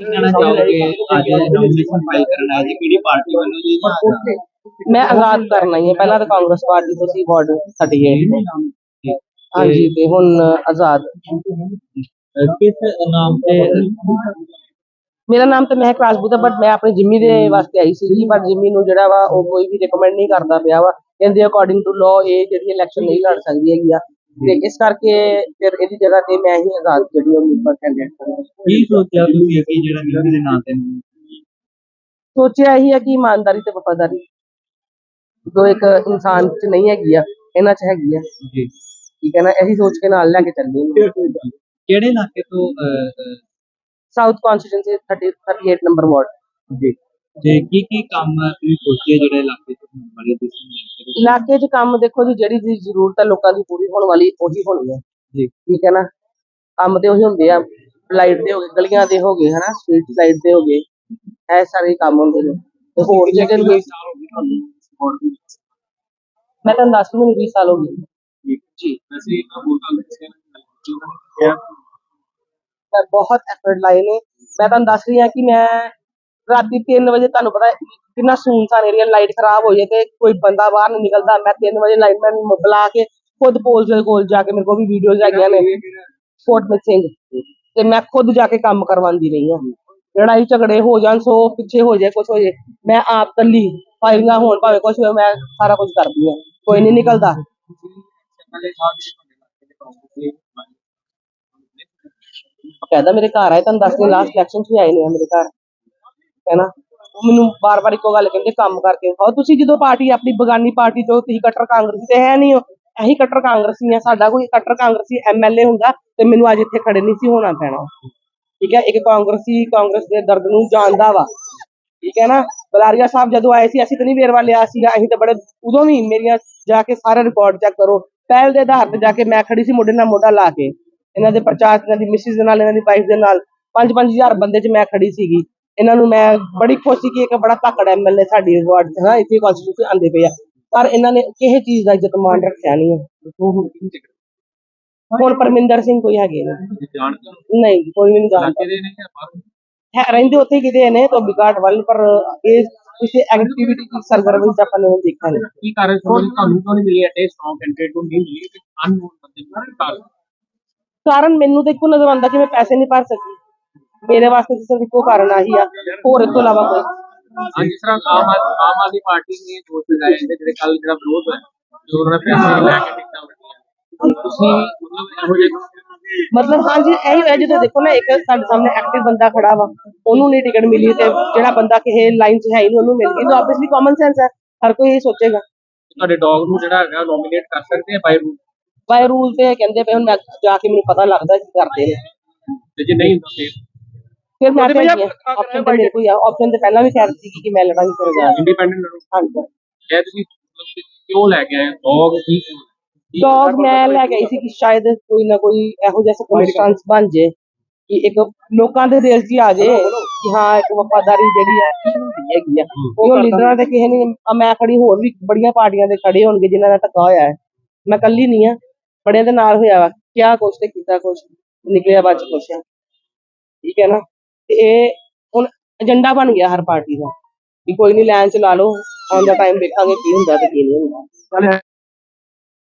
ਕਹਿਣਾ ਚਾਹੋਗੇ? ਅੱਜ ਨੋਮੀਨੇਸ਼ਨ ਫਾਈਲ ਕਰਨ ਆਏ ਜੀ ਕਿਹੜੀ ਪਾਰਟੀ ਵੱਲੋਂ ਜੀ? ਜਾਂ? ਮੈਂ ਆਜ਼ਾਦ ਕਰਨਾ ਹੀ ਹੈ ਪਹਿਲਾਂ ਤਾਂ ਕਾਂਗਰਸ ਪਾਰਟੀ ਤੋਂ ਸੀ ਵਾਰਡ 38 ਜੀ। ਹਾਂਜੀ ਤੇ ਹੁਣ ਆਜ਼ਾਦ। ਕਿਸ ਨਾਮ ਤੇ? ਮੇਰਾ ਨਾਮ ਤਾਂ ਮਹਿਕ ਰਾਜਪੂਤ ਹੈ ਬਟ ਮੈਂ ਆਪਣੀ ਜਿੰਮੀ ਦੇ ਵਾਸਤੇ ਆਈ ਸੀ ਪਰ ਜਿੰਮੀ ਨੂੰ ਜਿਹੜਾ ਵਾ ਉਹ ਕੋਈ ਵੀ ਰეკਮੈਂਡ ਨਹੀਂ ਕਰਦਾ ਪਿਆ ਵਾ। ਕਹਿੰਦੇ ਅਕੋਰਡਿੰਗ ਟੂ ਲਾਅ ਇਹ ਜਿਹੜੀ ਇਲੈਕਸ਼ਨ ਨਹੀਂ ਲੜ ਸਕਦੀ ਹੈਗੀ ਆ। ਤੇ ਇਸ ਕਰਕੇ ਫਿਰ ਇਹਦੀ ਜਗ੍ਹਾ ਤੇ ਮੈਂ ਹੀ ਆਜ਼ਾਦ ਜਿਹੜੀ ਉਮੀਦਵਾਰ ਕੈਂਡੀਡੇਟ ਕਰਾਂਗਾ ਕੀ ਸੋਚਿਆ ਤੁਸੀਂ ਕਿ ਜਿਹੜਾ ਨਿਊਜ਼ ਦੇ ਨਾਂ ਤੇ ਨੂੰ ਸੋਚਿਆ ਇਹੀ ਹੈ ਕਿ ਇਮਾਨਦਾਰੀ ਤੇ ਵਫਾਦਾਰੀ। ਜੋ ਇੱਕ ਇਨਸਾਨ 'ਚ ਨਹੀਂ ਹੈਗੀ ਆ ਇਹਨਾਂ 'ਚ ਹੈਗੀ ਆ। ਜੀ। ਠੀਕ ਹੈ ਨਾ? ਇਹੀ ਸੋਚ ਕੇ ਨਾਲ ਲੈ ਕੇ ਚੱਲਣੀ ਕਿਹੜੇ ਇਲਾਕੇ ਤੋਂ ਅਹ, ਅਹ, ਸਾਊਥ ਕਨਸਟੀਟਿਊਂਸੀ 30 38 ਨੰਬਰ ਵਾਰਡ ਜੀ। ਤੇ ਕੀ ਕੀ ਕੰਮ ਤੁਸੀਂ ਸੋਚੇ ਜਿਹੜੇ ਇਲਾਕੇ ਤੋਂ ਹੋਣ ਵਾਲੇ ਤੁਸੀਂ ਇਲਾਕੇ 'ਚ ਕੰਮ ਦੇਖੋ ਜੀ ਜਿਹੜੀ ਚੀਜ਼ ਜ਼ਰੂਰਤ ਹੈ ਲੋਕਾਂ ਦੀ ਪੂਰੀ ਹੋਣ ਵਾਲੀ ਉਹੀ ਹੋਣੀ ਹੈ ਜੀ। ਠੀਕ ਹੈ ਨਾ? ਕੰਮ ਤੇ ਉਹੀ ਹੁੰਦੇ ਆ। ਲਾਈਟ ਦੇ ਹੋ ਗਏ ਗਲੀਆਂ ਦੇ ਹੋ ਗਏ ਹਨਾ? ਸਟਰੀਟ ਲਾਈਟ ਦੇ ਹੋ ਗਏ। ਇਹ ਸਾਰੇ ਕੰਮ ਹੁੰਦੇ ਨੇ। ਤੇ ਹੋਰ ਜਗ੍ਹਾ ਨੂੰ ਮੈਂ ਤੁਹਾਨੂੰ ਦੱਸ ਮੈਨੂੰ 20 ਸਾਲ ਹੋ ਗਏ। ਜੀ ਅਸੀਂ ਵੋਟਾਂ ਦੇ ਮੈਂ। ਬਹੁਤ ਐਫਰਟ ਲਾਏ ਨੇ। ਮੈਂ ਤੁਹਾਨੂੰ ਦੱਸ ਰਹੀ ਹਾਂ ਕਿ ਮੈਂ ਰਾਤੀ 3 ਵਜੇ ਤੁਹਾਨੂੰ ਪਤਾ ਹੈ ਕਿੰਨਾ ਸੁਨਸਾਨ ਏਰੀਆ ਲਾਈਟ ਖਰਾਬ ਹੋ ਜਾਏ ਤੇ ਕੋਈ ਬੰਦਾ ਬਾਹਰ ਨਹੀਂ ਨਿਕਲਦਾ ਮੈਂ 3 ਵਜੇ ਲਾਈਨਮੈਨ ਨੂੰ ਬੁਲਾ ਕੇ ਖੁਦ ਪੋਲ ਦੇ ਕੋਲ ਜਾ ਕੇ ਮੇਰੇ ਕੋਲ ਵੀ ਵੀਡੀਓਜ਼ ਹੈਗੀਆਂ ਨੇ ਫੋਰਟ ਸਿੰਘ ਤੇ ਮੈਂ ਖੁਦ ਜਾ ਕੇ ਕੰਮ ਕਰਵਾਉਂਦੀ ਰਹੀ ਹਾਂ ਲੜਾਈ ਝਗੜੇ ਹੋ ਜਾਣ ਸੋ ਪਿੱਛੇ ਹੋ ਜਾਏ ਕੁਝ ਹੋ ਜਾਏ ਮੈਂ ਆਪ ਕੱਲੀ ਫਾਇਰਿੰਗਾਂ ਹੋਣ ਭਾਵੇਂ ਕੁਝ ਹੋਏ ਮੈਂ ਸਾਰਾ ਕੁਝ ਕਰਦੀ ਹਾਂ ਕੋਈ ਨਹੀਂ ਨਿਕਲਦਾ ਕਹਿੰਦਾ ਮੇਰੇ ਘਰ ਆਏ ਤੁਹਾਨੂੰ ਦੱਸ ਦਿਨ ਲਾਸਟ ਇਲੈਕਸ਼ਨ 'ਚ ਵੀ ਆਏ ਨੇ ਮੇਰੇ ਘਰ ਹੈ ਨਾ? ਮੈਨੂੰ ਬਾਰ-ਬਾਰ ਇੱਕੋ ਗੱਲ ਕਹਿੰਦੇ, ਕੰਮ ਕਰਕੇ ਹੋ ਤੁਸੀਂ ਜਦੋਂ ਪਾਰਟੀ, ਆਪਣੀ ਬਗਾਨੀ ਪਾਰਟੀ ਤੋਂ ਤੁਸੀਂ ਕੱਟਰ ਕਾਂਗਰਸੀ ਤੇ ਹੈ ਨਹੀਂ ਹੋ, ਅਸੀਂ ਕੱਟਰ ਕਾਂਗਰਸੀ ਆ, ਸਾਡਾ ਕੋਈ ਕੱਟਰ ਕਾਂਗਰਸੀ ਐਮਐਲਏ ਹੁੰਦਾ ਤੇ ਮੈਨੂੰ ਅੱਜ ਇੱਥੇ ਖੜੇ ਨਹੀਂ ਸੀ ਹੋਣਾ ਪੈਣਾ। ਠੀਕ ਹੈ? ਇੱਕ ਕਾਂਗਰਸੀ, ਕਾਂਗਰਸ ਦੇ ਦਰਦ ਨੂੰ ਜਾਣਦਾ ਵਾ। ਠੀਕ ਹੈ ਨਾ? ਬਲਾਰੀਆ ਸਾਹਿਬ ਜਦੋਂ ਆਏ ਸੀ, ਅਸੀਂ ਤਾਂ ਨਹੀਂ ਵੇਰਵਾ ਲਿਆ ਸੀਗਾ, ਅਸੀਂ ਤਾਂ ਬੜੇ ਉਦੋਂ ਵੀ ਮੇਰੀਆਂ ਜਾ ਕੇ ਸਾਰੇ ਰਿਕਾਰਡ ਚੈੱਕ ਕਰੋ। ਪਹਿਲ ਦੇ ਆਧਾਰ ਤੇ ਜਾ ਕੇ ਮੈਂ ਖੜੀ ਸੀ ਮੋਢੇ ਨਾਲ ਮੋਢਾ ਲਾ ਕੇ। ਇਹਨਾਂ ਦੇ ਪ੍ਰਚਾਰ, ਇਹਨਾਂ ਦੀ ਮਿਸਿਸ ਦੇ ਨਾਲ, ਇਹਨਾਂ ਦੀ ਵਾਈਫ ਦੇ ਨਾਲ। 5-5000 ਬੰਦੇ 'ਚ ਮੈਂ ਖੜੀ ਸੀਗੀ। ਇਹਨਾਂ ਨੂੰ ਮੈਂ ਬੜੀ ਖੁਸ਼ ਕਿ ਇੱਕ ਬੜਾ ਧੱਕੜ ਐਮਐਲਏ ਸਾਡੀ ਵਾਰਡ 'ਚ ਨਾ ਇੱਥੇ ਕਾਂਸਟੀਟਿਊਸ਼ਨ ਆਂਦੇ ਪਏ ਆ। ਪਰ ਇਹਨਾਂ ਨੇ ਕਿਸੇ ਚੀਜ਼ ਦਾ ਇੱਜ਼ਤ ਮਾਨ ਰੱਖਿਆ ਨਹੀਂ ਹੈ ਹੁਣ ਪਰਮਿੰਦਰ ਸਿੰਘ ਕੋਈ ਹੈਗੇ ਨੇ। ਨਹੀਂ ਕੋਈ ਨਹੀਂ ਜਾਣਦਾ। ਹੈ ਰਹਿੰਦੇ ਉੱਥੇ ਹੀ ਕਿਤੇ ਨੇ ਤੋਂ ਬਿਕਾਟ ਵੱਲ ਪਰ ਇਹ ਕਿਸੇ ਐਕਟੀਵਿਟੀ ਦੀ ਸਰਗਰਮੀ ਚ ਆਪਾਂ ਨੇ। ਨਹੀਂ ਕੀ ਕਾਰਨ ਸਮਝ ਤੁਹਾਨੂੰ ਕਿਉਂ ਨਹੀਂ ਮਿਲੀ ਐਟੇ ਸਟਰੋਂਗ ਕੈਂਡੀਡੇਟ ਨੂੰ ਨਹੀਂ ਮਿਲੀ ਅਨਨੋਨ ਬੰਦੇ ਨਹੀਂ ਕਾਰਨ? ਕਾਰਨ ਮੈਨੂੰ ਤਾਂ ਇੱਕੋ ਨਜ਼ਰ ਆਉਂਦਾ ਕਿ ਮੈਂ ਪੈਸੇ ਨਹੀਂ ਭਰ ਸਕੀ ਮੇਰੇ ਵਾਸਤੇ ਸਿਰਫ ਇੱਕੋ ਕਾਰਨ ਆਹੀ ਆ ਹੋਰ ਇਸ ਤੋਂ ਇਲਾਵਾ ਕੋਈ। ਹਾਂ ਜਿਸ ਤਰ੍ਹਾਂ ਆਮ ਆਦ- ਆਮ ਆਦਮੀ ਪਾਰਟੀ ਨੇ ਦੋਸ਼ ਲਗਾਏ ਨੇ ਜਿਹੜੇ ਕੱਲ ਜਿਹੜਾ ਵਿਰੋਧ ਹੋਇਆ ਜੋ ਉਹਨਾਂ ਨੇ ਪੈਸੇ ਲੈ ਕੇ ਟਿਕਟਾਂ ਵੰਡੀਆਂ ਤੁਸੀਂ ਮਤਲਬ ਇਹੋ ਜਿਹੇ ਮਤਲਬ ਹਾਂਜੀ ਇਹੀ ਹੋਇਆ ਜਦੋਂ ਦੇਖੋ ਨਾ ਇੱਕ ਸਾਡੇ ਸਾਹਮਣੇ ਐਕਟਿਵ ਬੰਦਾ ਖੜਾ ਵਾ ਉਹਨੂੰ ਨਹੀਂ ਟਿਕਟ ਮਿਲੀ ਤੇ ਜਿਹੜਾ ਬੰਦਾ ਕਿਸੇ ਲਾਈਨ 'ਚ ਹੈ ਹੀ ਨਹੀਂ ਉਹਨੂੰ ਮਿਲ ਗਈ ਤਾਂ ਆਬਵੀਅਸਲੀ ਕਾਮਨ ਸੈਂਸ ਹੈ ਹਰ ਕੋਈ ਇਹ ਸੋਚੇਗਾ। ਤੁਹਾਡੇ ਡੌਗ ਨੂੰ ਜਿਹੜਾ ਹੈਗਾ ਨੋਮੀਨੇਟ ਕਰ ਸਕਦੇ ਆ ਬਾਈ ਰੂਲ ਬਾਈ ਰੂਲ ਤੇ ਕਹਿੰਦੇ ਪਏ ਹੁਣ ਮੈਂ ਜਾ ਕੇ ਮੈਨੂੰ ਪਤਾ ਲੱਗਦਾ ਕੀ ਕਰਦੇ ਨੇ। ਤੇ ਜੇ ਨਹੀਂ ਹੁੰਦਾ ਫਿਰ? ਫਿਰ ਮੈਂ ਕਹਿੰਦੀ ਆਪਸ਼ਨ ਤੇ ਮੇਰੇ ਕੋਈ ਆਪਸ਼ਨ ਤੇ ਪਹਿਲਾਂ ਵੀ ਕਹਿ ਦਿੱਤੀ ਸੀ ਕਿ ਮੈਂ ਲੜਾਂਗੀ ਫਿਰ ਜਾ ਇੰਡੀਪੈਂਡੈਂਟ ਲੜੋ ਹਾਂਜੀ। ਇਹ ਤੁਸੀਂ ਮਤਲਬ ਕਿਉਂ ਲੈ ਕੇ ਆਏ ਡੌਗ ਕੀ ਡੌਗ ਮੈਂ ਲੈ ਗਈ ਸੀ ਕਿ ਸ਼ਾਇਦ ਕੋਈ ਨਾ ਕੋਈ ਇਹੋ ਜਿਹਾ ਸਰਕਮਸਟੈਂਸ ਬਣ ਜੇ ਕਿ ਇੱਕ ਲੋਕਾਂ ਦੇ ਦਿਲ 'ਚ ਹੀ ਆ ਜੇ ਕਿ ਹਾਂ ਇੱਕ ਵਫਾਦਾਰੀ ਜਿਹੜੀ ਆ ਕੀ ਹੁੰਦੀ ਹੈਗੀ ਆ। ਉਹ ਲੀਡਰਾਂ ਦੇ ਕਿਸੇ ਨੇ ਆ ਮੈਂ ਖੜੀ ਹੋਰ ਵੀ ਬੜੀਆਂ ਪਾਰਟੀਆਂ ਦੇ ਖੜੇ ਹੋਣਗੇ ਜਿਨ੍ਹਾਂ ਦਾ ਧੱਕਾ ਹੋਇਆ ਹੈ। ਮੈਂ ਇਕੱਲੀ ਨਹੀਂ ਆ ਬੜਿਆਂ ਦੇ ਨਾਲ ਹੋਇਆ ਵਾ। ਕਿਆ ਕੁਛ ਤੇ ਕੀਤਾ ਕੁਛ ਨਿਕਲਿਆ ਬਾਅਦ ਚ ਕੁਛ। ਠੀਕ ਹੈ ਨਾ? ਤੇ ਇਹ ਹੁਣ ਏਜੰਡਾ ਬਣ ਗਿਆ ਹਰ ਪਾਰਟੀ ਦਾ ਵੀ ਕੋਈ ਨਹੀਂ ਲਾਈਨ ਚ ਲਾ ਲਓ, ਆਉਣ ਦਾ ਟਾਈਮ ਦੇਖਾਂਗੇ ਕੀ ਹੁੰਦਾ ਤੇ ਕੀ ਨਹੀਂ ਹੁੰਦਾ।